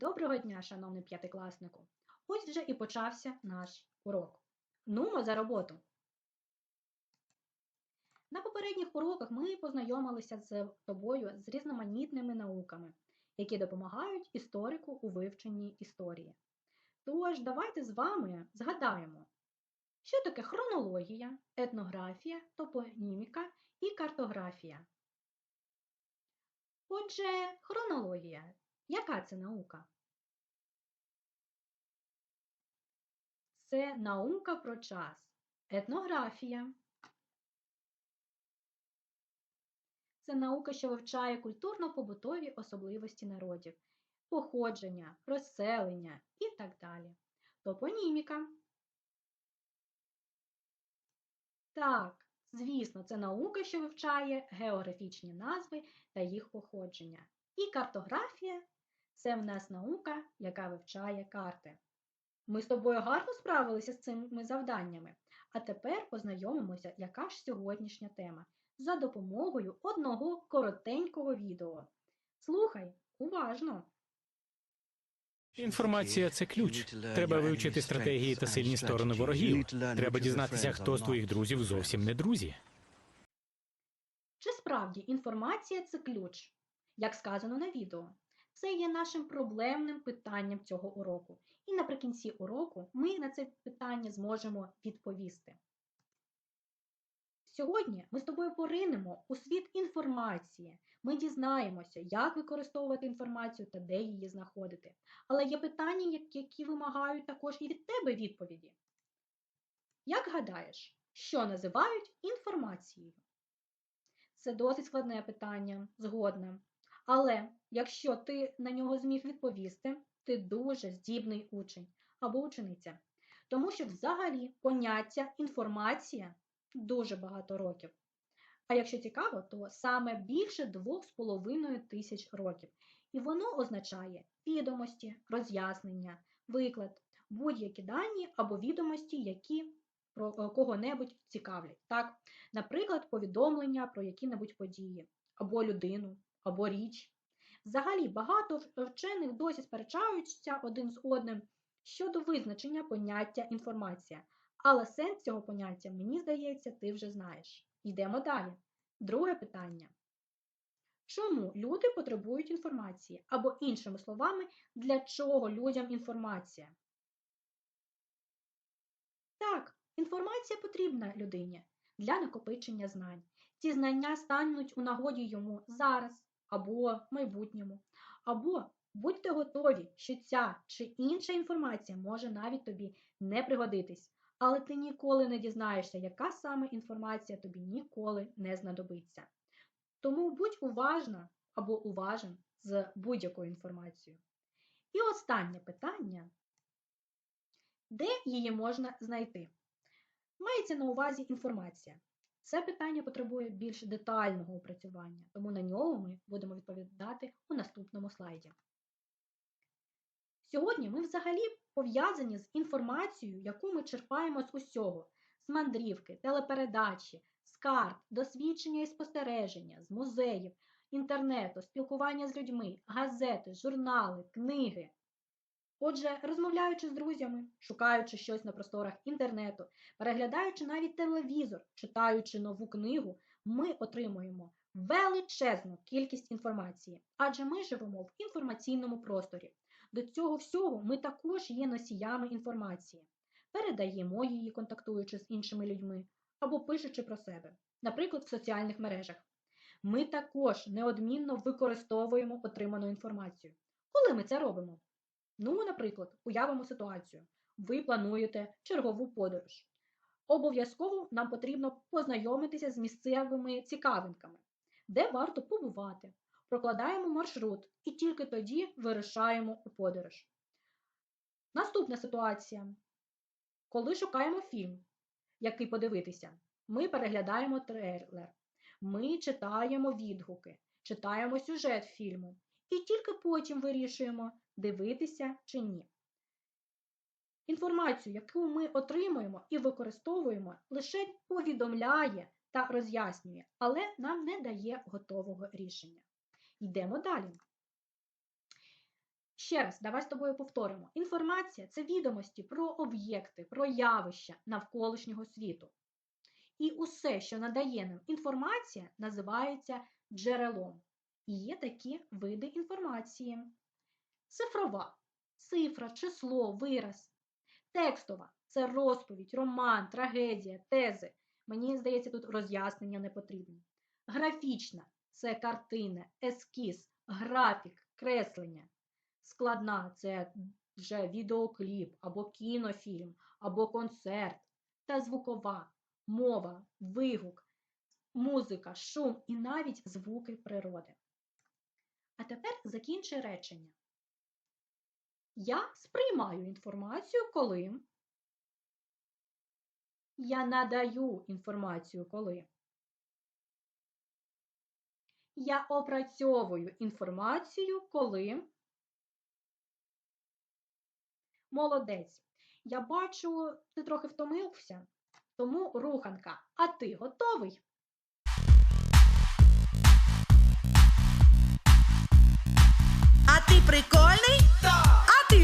Доброго дня, шановний п'ятикласнику! Ось вже і почався наш урок. Нумо за роботу! На попередніх уроках ми познайомилися з тобою з різноманітними науками, які допомагають історику у вивченні історії. Тож, давайте з вами згадаємо, що таке хронологія, етнографія, топоніміка і картографія. Отже, хронологія. Яка це наука? Це наука про час. Етнографія. Це наука, що вивчає культурно-побутові особливості народів, походження, розселення і так далі. Топоніміка. Так, звісно, це наука, що вивчає географічні назви та їх походження. І картографія це в нас наука, яка вивчає карти. Ми з тобою гарно справилися з цими завданнями, а тепер познайомимося, яка ж сьогоднішня тема за допомогою одного коротенького відео. Слухай уважно! Інформація це ключ. Треба вивчити стратегії та сильні сторони ворогів. Треба дізнатися, хто з твоїх друзів зовсім не друзі. Чи справді інформація це ключ? Як сказано на відео, це є нашим проблемним питанням цього уроку. І наприкінці уроку ми на це питання зможемо відповісти. Сьогодні ми з тобою поринемо у світ інформації. Ми дізнаємося, як використовувати інформацію та де її знаходити. Але є питання, які вимагають також і від тебе відповіді. Як гадаєш, що називають інформацією? Це досить складне питання, згодна. Але якщо ти на нього зміг відповісти, ти дуже здібний учень або учениця. Тому що взагалі поняття інформація дуже багато років. А якщо цікаво, то саме більше 2,5 тисяч років. І воно означає відомості, роз'яснення, виклад, будь-які дані або відомості, які про кого-небудь цікавлять. Так? Наприклад, повідомлення про які-небудь події, або людину, або річ. Взагалі, багато вчених досі сперечаються один з одним щодо визначення поняття інформація. Але сенс цього поняття, мені здається, ти вже знаєш. Йдемо далі. Друге питання. Чому люди потребують інформації? Або, іншими словами, для чого людям інформація? Так, інформація потрібна людині для накопичення знань. Ці знання стануть у нагоді йому зараз або майбутньому. Або будьте готові, що ця чи інша інформація може навіть тобі не пригодитись, але ти ніколи не дізнаєшся, яка саме інформація тобі ніколи не знадобиться. Тому будь уважна або уважен з будь-якою інформацією. І останнє питання: де її можна знайти? Мається на увазі інформація. Це питання потребує більш детального опрацювання, тому на нього ми будемо відповідати у наступному слайді. Сьогодні ми взагалі пов'язані з інформацією, яку ми черпаємо з усього: з мандрівки, телепередачі, з карт, досвідчення і спостереження, з музеїв, інтернету, спілкування з людьми, газети, журнали, книги. Отже, розмовляючи з друзями, шукаючи щось на просторах інтернету, переглядаючи навіть телевізор, читаючи нову книгу, ми отримуємо величезну кількість інформації, адже ми живемо в інформаційному просторі. До цього всього ми також є носіями інформації, передаємо її, контактуючи з іншими людьми або пишучи про себе, наприклад, в соціальних мережах. Ми також неодмінно використовуємо отриману інформацію. Коли ми це робимо? Ну, наприклад, уявимо ситуацію. Ви плануєте чергову подорож. Обов'язково нам потрібно познайомитися з місцевими цікавинками, де варто побувати. Прокладаємо маршрут і тільки тоді вирушаємо у подорож. Наступна ситуація. Коли шукаємо фільм, який подивитися, ми переглядаємо трейлер, ми читаємо відгуки, читаємо сюжет фільму і тільки потім вирішуємо, дивитися чи ні. Інформацію, яку ми отримуємо і використовуємо, лише повідомляє та роз'яснює, але нам не дає готового рішення. Йдемо далі. Ще раз, давай з тобою повторимо. Інформація це відомості про об'єкти, про явища навколишнього світу. І усе, що надає нам інформація, називається джерелом. І є такі види інформації. Цифрова цифра, число, вираз. Текстова це розповідь, роман, трагедія, тези. Мені здається, тут роз'яснення не потрібні. Графічна це картина, ескіз, графік, креслення. Складна це вже відеокліп або кінофільм, або концерт. Та звукова, мова, вигук, музика, шум і навіть звуки природи. А тепер закінчи речення. Я сприймаю інформацію, коли. Я надаю інформацію, коли. Я опрацьовую інформацію, коли. Молодець. Я бачу, ти трохи втомився, тому руханка. А ти готовий? А ти прикольний?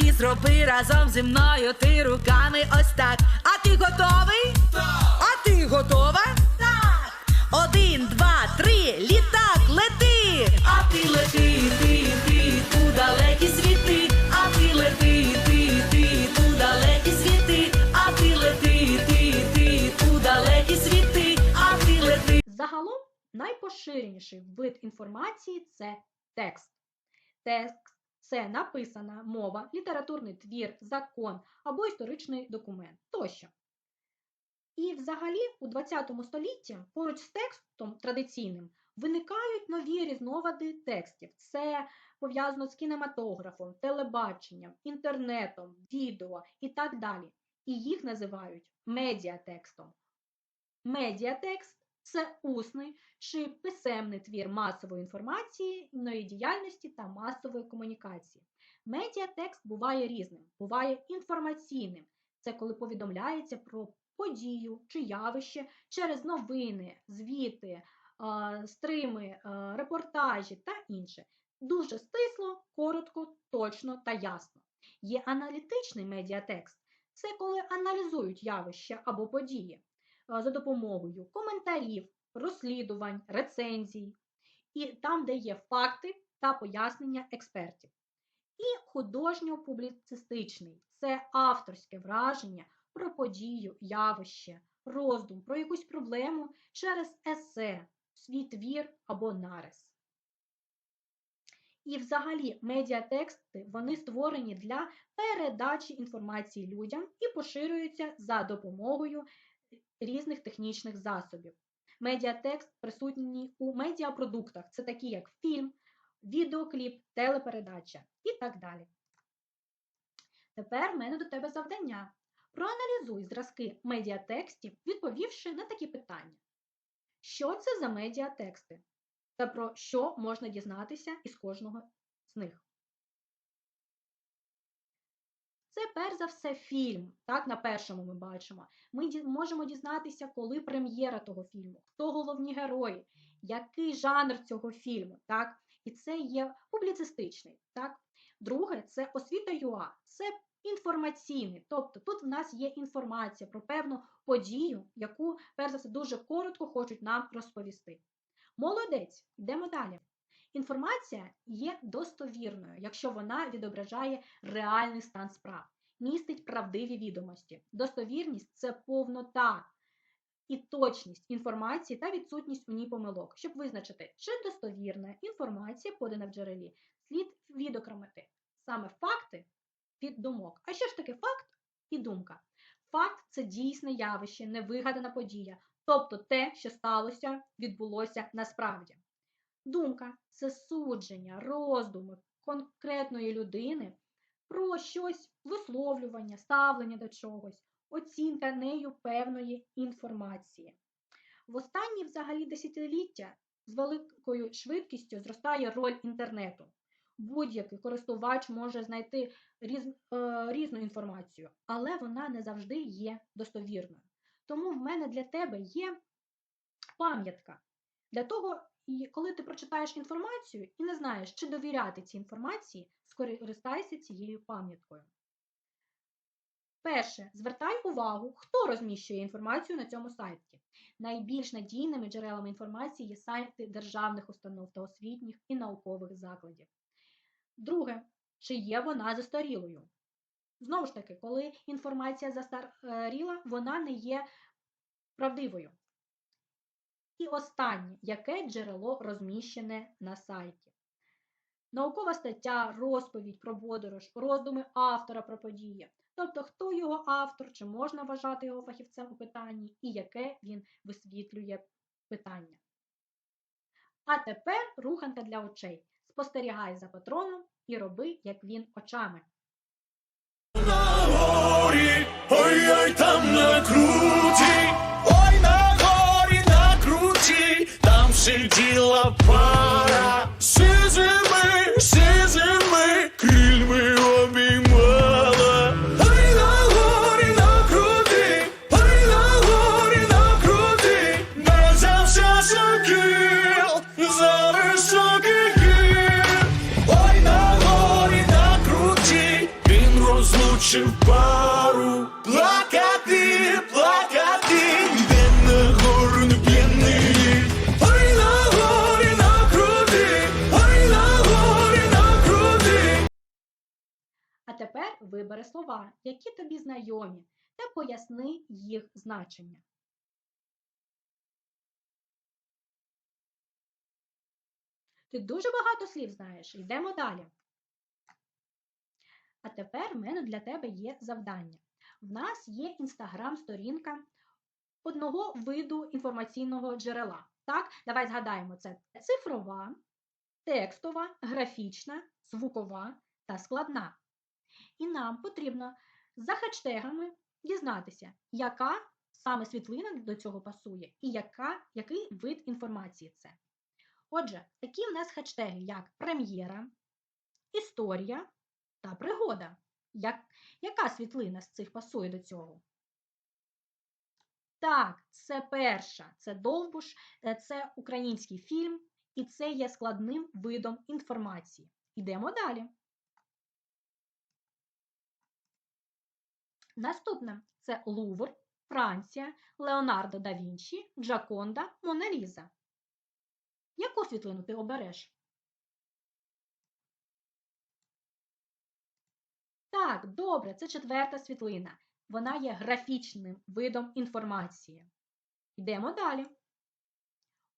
Тоді зроби разом зі мною ти руками ось так. А ти готовий? А ти готова? Так. Один, два, три, літак, лети! А ти лети, ти, ти, у далекі світи. А ти лети, ти, ти, у далекі світи. А ти лети, ти, ти, у далекі світи. А ти лети. Загалом найпоширеніший вид інформації це текст. Текст це написана мова, літературний твір, закон або історичний документ тощо. І взагалі у ХХ столітті поруч з текстом традиційним виникають нові різновиди текстів. Це пов'язано з кінематографом, телебаченням, інтернетом, відео і так далі. І їх називають медіатекстом. Медіатекст це усний чи писемний твір масової інформації, іної діяльності та масової комунікації. Медіатекст буває різним, буває інформаційним. Це коли повідомляється про подію чи явище через новини, звіти, стрими, репортажі та інше. Дуже стисло, коротко, точно та ясно. Є аналітичний медіатекст. Це коли аналізують явища або події за допомогою коментарів, розслідувань, рецензій, і там, де є факти та пояснення експертів. І художньо-публіцистичний це авторське враження про подію, явище, роздум про якусь проблему через есе, свій твір або нарис. І взагалі медіатексти вони створені для передачі інформації людям і поширюються за допомогою різних технічних засобів. Медіатекст присутній у медіапродуктах, це такі як фільм, відеокліп, телепередача і так далі. Тепер в мене до тебе завдання. Проаналізуй зразки медіатекстів, відповівши на такі питання. Що це за медіатексти? Та про що можна дізнатися із кожного з них? Це перш за все фільм. Так, на першому ми бачимо. Ми можемо дізнатися, коли прем'єра того фільму, хто головні герої, який жанр цього фільму. Так? І це є публіцистичний. Так? Друге, це освіта ЮА. Це інформаційний. Тобто тут в нас є інформація про певну подію, яку, перш за все, дуже коротко хочуть нам розповісти. Молодець, йдемо далі. Інформація є достовірною, якщо вона відображає реальний стан справ, містить правдиві відомості. Достовірність це повнота і точність інформації та відсутність у ній помилок. Щоб визначити, чи достовірна інформація подана в джерелі, слід відокремити саме факти від думок. А що ж таке факт і думка? Факт це дійсне явище, невигадана подія, тобто те, що сталося, відбулося насправді. Думка це судження, роздуми, конкретної людини про щось висловлювання, ставлення до чогось, оцінка нею певної інформації. В останні взагалі десятиліття з великою швидкістю зростає роль інтернету. Будь-який користувач може знайти різ, е, різну інформацію, але вона не завжди є достовірною. Тому в мене для тебе є пам'ятка. Для того, і коли ти прочитаєш інформацію і не знаєш, чи довіряти цій інформації, скористайся цією пам'яткою. Перше, звертай увагу, хто розміщує інформацію на цьому сайті. Найбільш надійними джерелами інформації є сайти державних установ та освітніх і наукових закладів. Друге, чи є вона застарілою? Знову ж таки, коли інформація застаріла, вона не є правдивою. І останнє, яке джерело розміщене на сайті. Наукова стаття, розповідь про подорож, роздуми автора про події. Тобто, хто його автор, чи можна вважати його фахівцем у питанні, і яке він висвітлює питання. А тепер руханка для очей. Спостерігай за патроном і роби, як він очами. на горі, ой-ой там на круті, там сиділа вибери слова, які тобі знайомі, та поясни їх значення. Ти дуже багато слів знаєш. Йдемо далі. А тепер в мене для тебе є завдання. В нас є інстаграм-сторінка одного виду інформаційного джерела. Так, давай згадаємо, це цифрова, текстова, графічна, звукова та складна. І нам потрібно за хештегами дізнатися, яка саме світлина до цього пасує і яка, який вид інформації це. Отже, такі в нас хештеги, як прем'єра, історія та пригода. Як, яка світлина з цих пасує до цього? Так, це перша, це довбуш, е, це український фільм, і це є складним видом інформації. Йдемо далі. Наступне це Лувр, Франція, Леонардо да Вінчі, Джаконда, Моналіза. Яку світлину ти обереш? Так, добре, це четверта світлина. Вона є графічним видом інформації. Йдемо далі.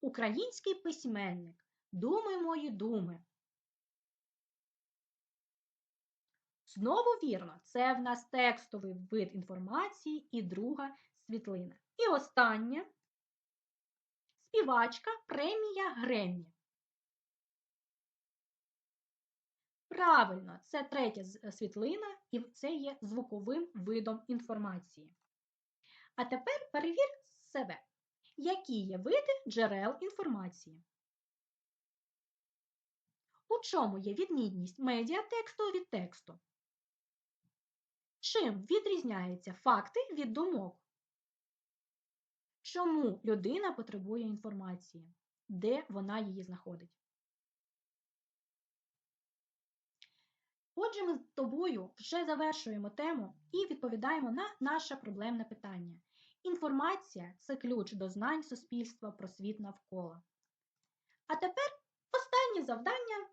Український письменник. Думи мої думи. Знову вірно, це в нас текстовий вид інформації і друга світлина. І остання співачка премія Греммі. Правильно, це третя світлина, і це є звуковим видом інформації. А тепер перевір себе, які є види джерел інформації. У чому є відмінність медіатексту від тексту? Чим відрізняються факти від думок? Чому людина потребує інформації? Де вона її знаходить? Отже, ми з тобою вже завершуємо тему і відповідаємо на наше проблемне питання. Інформація це ключ до знань суспільства про світ навколо. А тепер останнє завдання.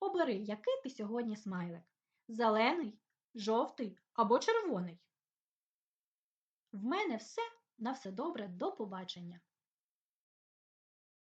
Обери, який ти сьогодні смайлик. Зелений, жовтий або червоний. В мене все. На все добре, до побачення.